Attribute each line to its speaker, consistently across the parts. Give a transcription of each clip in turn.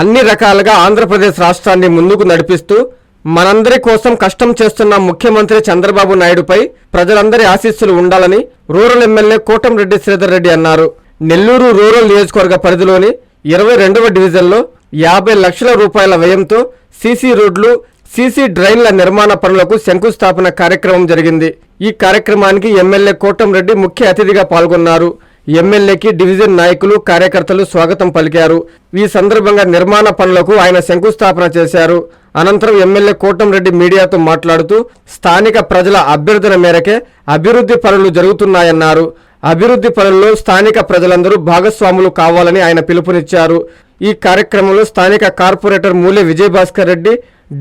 Speaker 1: అన్ని రకాలుగా ఆంధ్రప్రదేశ్ రాష్ట్రాన్ని ముందుకు నడిపిస్తూ మనందరి కోసం కష్టం చేస్తున్న ముఖ్యమంత్రి చంద్రబాబు నాయుడుపై ప్రజలందరి ఆశీస్సులు ఉండాలని రూరల్ ఎమ్మెల్యే కోటంరెడ్డి శ్రీధర్ రెడ్డి అన్నారు. నెల్లూరు రూరల్ నియోజకవర్గ పరిధిలోని ఇరవై రెండవ డివిజన్లో యాభై లక్షల రూపాయల వ్యయంతో సీసీ రోడ్లు సీసీ డ్రైన్ల నిర్మాణ పనులకు శంకుస్థాపన కార్యక్రమం జరిగింది. ఈ కార్యక్రమానికి ఎమ్మెల్యే కోటంరెడ్డి ముఖ్య అతిథిగా పాల్గొన్నారు. ఎమ్మెల్యేకి డివిజన్ నాయకులు కార్యకర్తలు స్వాగతం పలికారు. ఈ సందర్భంగా నిర్మాణ పనులకు ఆయన శంకుస్థాపన చేశారు. అనంతరం ఎమ్మెల్యే కోటంరెడ్డి మీడియాతో మాట్లాడుతూ స్థానిక ప్రజల అభ్యర్థన మేరకే అభివృద్ధి పనులు జరుగుతున్నాయన్నారు. అభివృద్ధి పనుల్లో స్థానిక ప్రజలందరూ భాగస్వాములు కావాలని ఆయన పిలుపునిచ్చారు. ఈ కార్యక్రమంలో స్థానిక కార్పొరేటర్ మూలె విజయభాస్కర్ రెడ్డి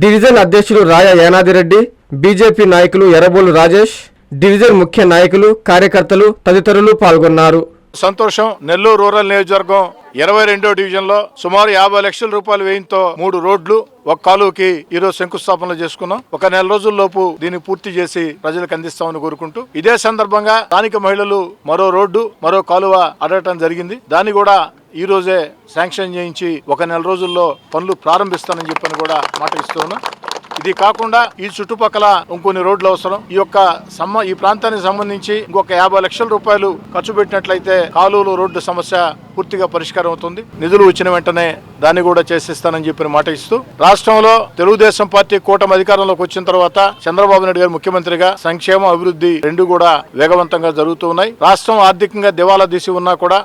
Speaker 1: డివిజన్ అధ్యక్షులు రాయ యానాదిరెడ్డి బీజేపీ నాయకులు ఎర్రబోలు రాజేష్ డివిజన్ ముఖ్య నాయకులు కార్యకర్తలు తదితరులు పాల్గొన్నారు.
Speaker 2: సంతోషం నెల్లూరు రూరల్ నియోజకవర్గం ఇరవై రెండో డివిజన్లో సుమారు యాభై లక్షల రూపాయలు వ్యయంతో మూడు రోడ్లు ఒక కాలువకి ఈరోజు శంకుస్థాపనలు శంకుస్థాపన చేసుకున్నాం. ఒక నెల రోజుల్లోపు దీన్ని పూర్తి చేసి ప్రజలకు అందిస్తామని కోరుకుంటూ ఇదే సందర్భంగా స్థానిక మహిళలు మరో రోడ్డు మరో కాలువ అడగటం జరిగింది. దాన్ని కూడా ఈ రోజే శాంక్షన్ చేయించి ఒక నెల రోజుల్లో పనులు ప్రారంభిస్తానని చెప్పని కూడా మాట ఇస్తున్నాం ఇది కాకుండా ఈ చుట్టుపక్కల ఇంకొన్ని రోడ్లు అవసరం. ఈ యొక్క సమ్మ ఈ ప్రాంతానికి సంబంధించి ఇంకొక యాభై లక్షల రూపాయలు ఖర్చు పెట్టినట్లయితే కాలువలు రోడ్డు సమస్య పూర్తిగా పరిష్కారం అవుతుంది. నిధులు వచ్చిన వెంటనే దాన్ని కూడా చేసిస్తానని చెప్పిన మాట ఇస్తూ రాష్ట్రంలో తెలుగుదేశం పార్టీ కూటమి అధికారంలోకి వచ్చిన తర్వాత చంద్రబాబు నాయుడు గారు ముఖ్యమంత్రిగా సంక్షేమ అభివృద్ధి రెండు కూడా వేగవంతంగా జరుగుతూ ఉన్నాయి. రాష్ట్రం ఆర్థికంగా దివాలా తీసి ఉన్నా కూడా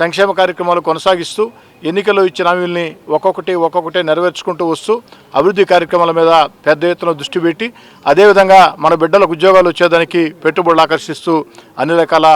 Speaker 2: సంక్షేమ కార్యక్రమాలు కొనసాగిస్తూ ఎన్నికల్లో ఇచ్చిన హామీల్ని ఒక్కొక్కటి ఒక్కొక్కటి నెరవేర్చుకుంటూ వస్తూ అభివృద్ధి కార్యక్రమాల మీద పెద్ద ఎత్తున దృష్టి పెట్టి అదేవిధంగా మన బిడ్డలకు ఉద్యోగాలు వచ్చేదానికి పెట్టుబడులు ఆకర్షిస్తూ అన్ని రకాల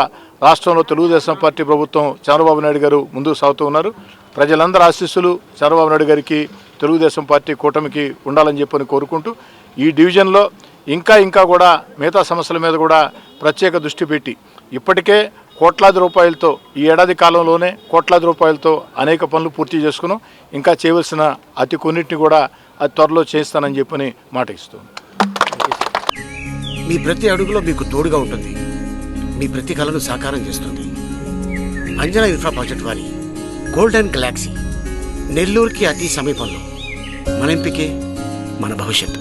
Speaker 2: రాష్ట్రంలో తెలుగుదేశం పార్టీ ప్రభుత్వం చంద్రబాబు నాయుడు గారు ముందుకు సాగుతూ ఉన్నారు. ప్రజలందరూ ఆశీస్సులు చంద్రబాబు నాయుడు గారికి తెలుగుదేశం పార్టీ కూటమికి ఉండాలని చెప్పని కోరుకుంటూ ఈ డివిజన్లో ఇంకా ఇంకా కూడా మిగతా సమస్యల మీద కూడా ప్రత్యేక దృష్టి పెట్టి ఇప్పటికే కోట్లాది రూపాయలతో ఈ ఏడాది కాలంలోనే కోట్లాది రూపాయలతో అనేక పనులు పూర్తి చేసుకున్నాం. ఇంకా చేయవలసిన అతి కొన్నిటిని కూడా అది త్వరలో చేస్తానని చెప్పని మాట ఇస్తున్నాను
Speaker 3: మీ ప్రతి అడుగులో మీకు తోడుగా ఉంటుంది. మీ ప్రతి కళను సాకారం చేస్తుంది. అంజనా ఇన్ఫ్రా ప్రాజెక్ట్ వారి గోల్డెన్ గెలాక్సీ నెల్లూరుకి అతి సమీపంలో. మన ఎంపికే మన భవిష్యత్తు.